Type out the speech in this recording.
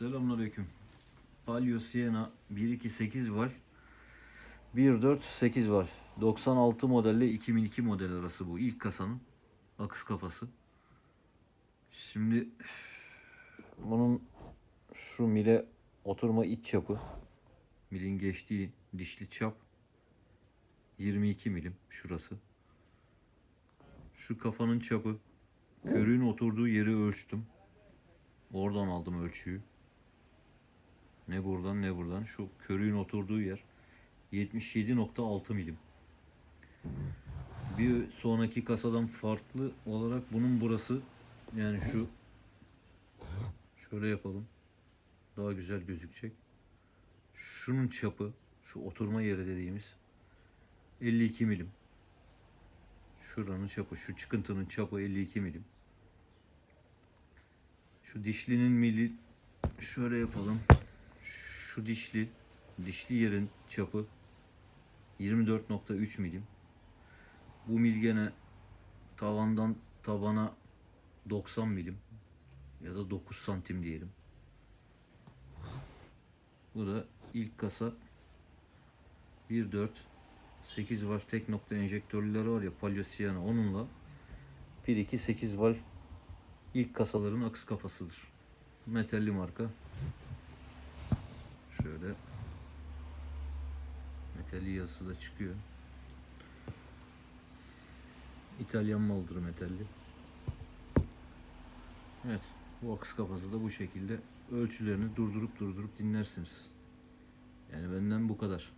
Selamünaleyküm. Palio Siena 128 var. 148 var. 96 modelle 2002 model arası bu. İlk kasanın akış kafası. Şimdi bunun şu mile oturma iç çapı milin geçtiği dişli çap 22 milim şurası. Şu kafanın çapı körüğün oturduğu yeri ölçtüm. Oradan aldım ölçüyü. Ne buradan ne buradan. Şu körüğün oturduğu yer 77.6 milim. Bir sonraki kasadan farklı olarak bunun burası yani şu şöyle yapalım. Daha güzel gözükecek. Şunun çapı, şu oturma yeri dediğimiz 52 milim. Şuranın çapı, şu çıkıntının çapı 52 milim. Şu dişlinin mili şöyle yapalım. Şu dişli, dişli yerin çapı 24.3 milim. Bu mil gene tavandan tabana 90 milim ya da 9 santim diyelim. Bu da ilk kasa 1.4 8 valve tek nokta enjektörleri var ya Palio Siena onunla 1.2 8 valve ilk kasaların aks kafasıdır. Metalli marka. Şöyle metalli yazısı da çıkıyor. İtalyan malıdır metalli. Evet, bu aks kafası da bu şekilde ölçülerini durdurup durdurup dinlersiniz. Yani benden bu kadar.